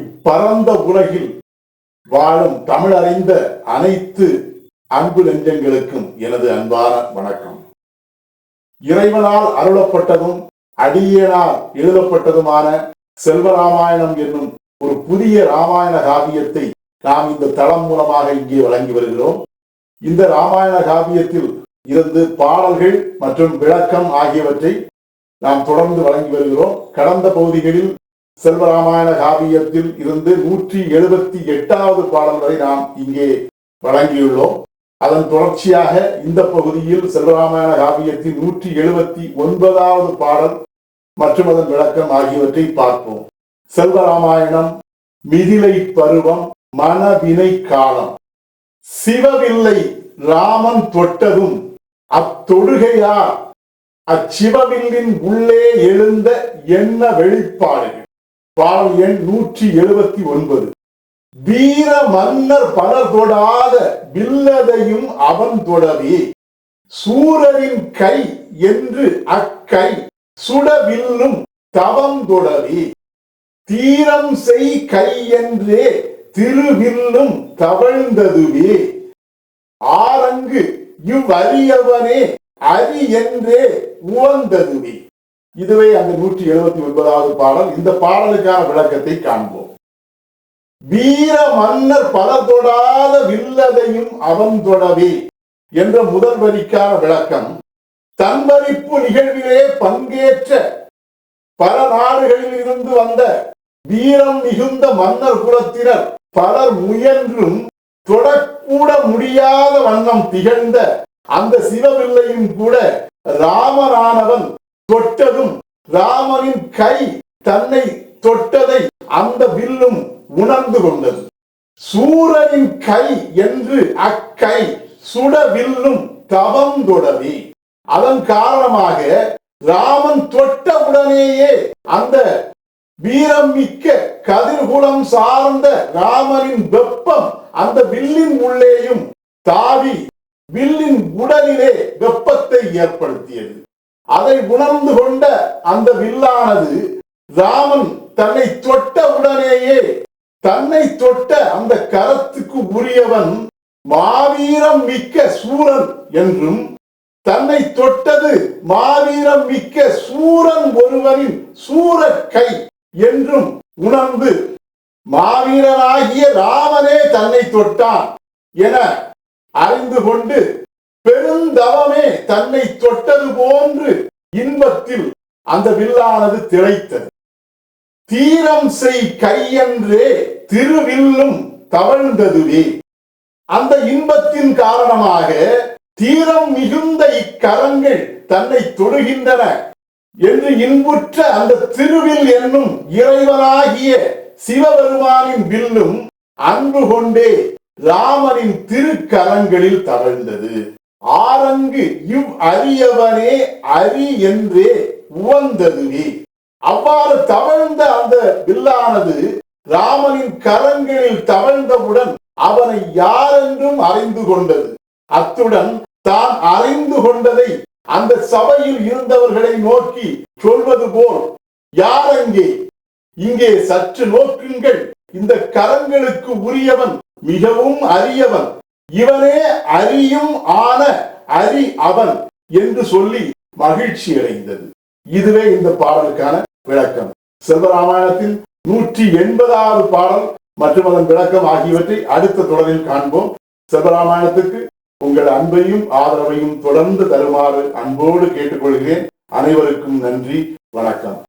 இப்பரந்த உலகில் வாழும் தமிழறிந்த அனைத்து அன்பு நெஞ்சங்களுக்கும் எனது அன்பான வணக்கம். இறைவனால் அருளப்பட்டதும் அடியேனால் எழுதப்பட்டதுமான செல்வராமாயணம் என்னும் ஒரு புதிய ராமாயண காவியத்தை நாம் இந்த தளம் மூலமாக இங்கே வழங்கி வருகிறோம். இந்த ராமாயண காவியத்தில் இருந்து பாடல்கள் மற்றும் விளக்கம் ஆகியவற்றை நாம் தொடர்ந்து வழங்கி வருகிறோம். கடந்த பகுதிகளில் செல்வராமாயண காவியத்தில் இருந்து நூற்றி எழுபத்தி எட்டாவது பாடல் வரை நாம் இங்கே வழங்கியுள்ளோம். அதன் தொடர்ச்சியாக இந்த பகுதியில் செல்வராமாயண காவியத்தின் நூற்றி எழுபத்தி ஒன்பதாவது பாடல் மற்றும் அதன் விளக்கம் ஆகியவற்றை பார்ப்போம். செல்வராமாயணம் மிதிலை பருவம் மனவினை காலம். சிவவில்லை ராமன் தொட்டதும் அத்தொடுகையார் அச்சிவவில்லின் உள்ளே எழுந்த எண்ண வெளிப்பாடுகள்? பாடல் எண் நூற்றி எழுபத்தி ஒன்பது. வீர மன்னர் பலர் தொடாத வில்லதையும் அவன் தொடவே. சூரரின் கை என்று அக்கை சுடவில்லும் தவம் தொடவே. தீரம் செய் கை என்றே திருவில்லும் தவழ்ந்ததுவே. ஆரங்கு இவ்வறியவனே அரி என்றே உவந்ததுவே. இதுவே அந்த நூற்றி எழுபத்தி ஒன்பதாவது பாடல். இந்த பாடலுக்கான விளக்கத்தை காண்போம். வீர மன்னர் பல தொடாத வில்லதையும் அவன் தொடவே என்ற முதல் வரிக்கான விளக்கம் தன்வரிப்பு நிகழ்விலே பங்கேற்ற பல நாடுகளில் இருந்து வந்த வீரம் மிகுந்த மன்னர் குலத்தினர் பலர் முயன்றும் தொடக்கூட முடியாத வண்ணம் திகழ்ந்த அந்த சிவபிள்ளையும் கூட ராமரானவன் தொட்டதும் ராமனின் கை தன்னை தொட்டதை அந்த வில்லும் உணர்ந்து கொண்டது. சூரனின் கை என்று அக்கை சுட வில்லும் தவம் தொடவி. அதன் காரணமாக ராமன் தொட்ட உடனேயே அந்த வீரம் மிக்க கதிர்குலம் சார்ந்த ராமனின் வெப்பம் அந்த வில்லின் உள்ளேயும் தாவி வில்லின் உடலிலே வெப்பத்தை ஏற்படுத்தியது. அதை உணர்ந்து கொண்ட அந்த வில்லானது ராமன் தன்னை தொட்ட உடனேயே தன்னை தொட்ட அந்த கரத்துக்கு உரியவன் மாவீரம் மிக்க சூரன் என்றும் தன்னை தொட்டது மாவீரம் மிக்க சூரன் ஒருவனின் சூரக் கை என்றும் உணர்ந்து மாவீரனாகிய ராமனே தன்னை தொட்டான் என அறிந்து கொண்டு பெருந்தவமே தன்னை தொட்டது போன்று இன்பத்தில் அந்த வில்லானது திளைத்தது. தீரம் செய் கையன்றே திருவில்லும் தவழ்ந்ததுவே. அந்த இன்பத்தின் காரணமாக தீரம் மிகுந்த இக்கரங்கள் தன்னை தொடுகின்றன என்று இன்புற்ற அந்த திருவில் என்னும் இறைவனாகிய சிவபெருமானின் வில்லும் அன்பு கொண்டே ராமனின் திருக்கரங்களில் தவழ்ந்தது. ஆரங்கு இவ் அரியவனே அரி என்றே உவந்ததுவே அவ்வாறு தவழ்ந்த அந்த வில்லானது ராமனின் கரங்களில் தவழ்ந்தவுடன் அவனை யாரென்றும் அறிந்து கொண்டது. அத்துடன் தான் அறிந்து கொண்டதை அந்த சபையில் இருந்தவர்களை நோக்கி சொல்வது போல் யாரெங்கே? இங்கே சற்று நோக்குங்கள். இந்த கரங்களுக்கு உரியவன் மிகவும் அரியவன். இவனே அரியும் ஆன அரி அவன் என்று சொல்லி மகிழ்ச்சி அடைந்தது. இதுவே இந்த பாடலுக்கான விளக்கம். செல்வராமாயணத்தில் நூற்றி எண்பதாவது பாடல் மற்றும் அதன் விளக்கம் ஆகியவற்றை அடுத்த தொடரில் காண்போம். செல்வராமாயணத்துக்கு உங்கள் அன்பையும் ஆதரவையும் தொடர்ந்து தருமாறு அன்போடு கேட்டுக்கொள்கிறேன். அனைவருக்கும் நன்றி. வணக்கம்.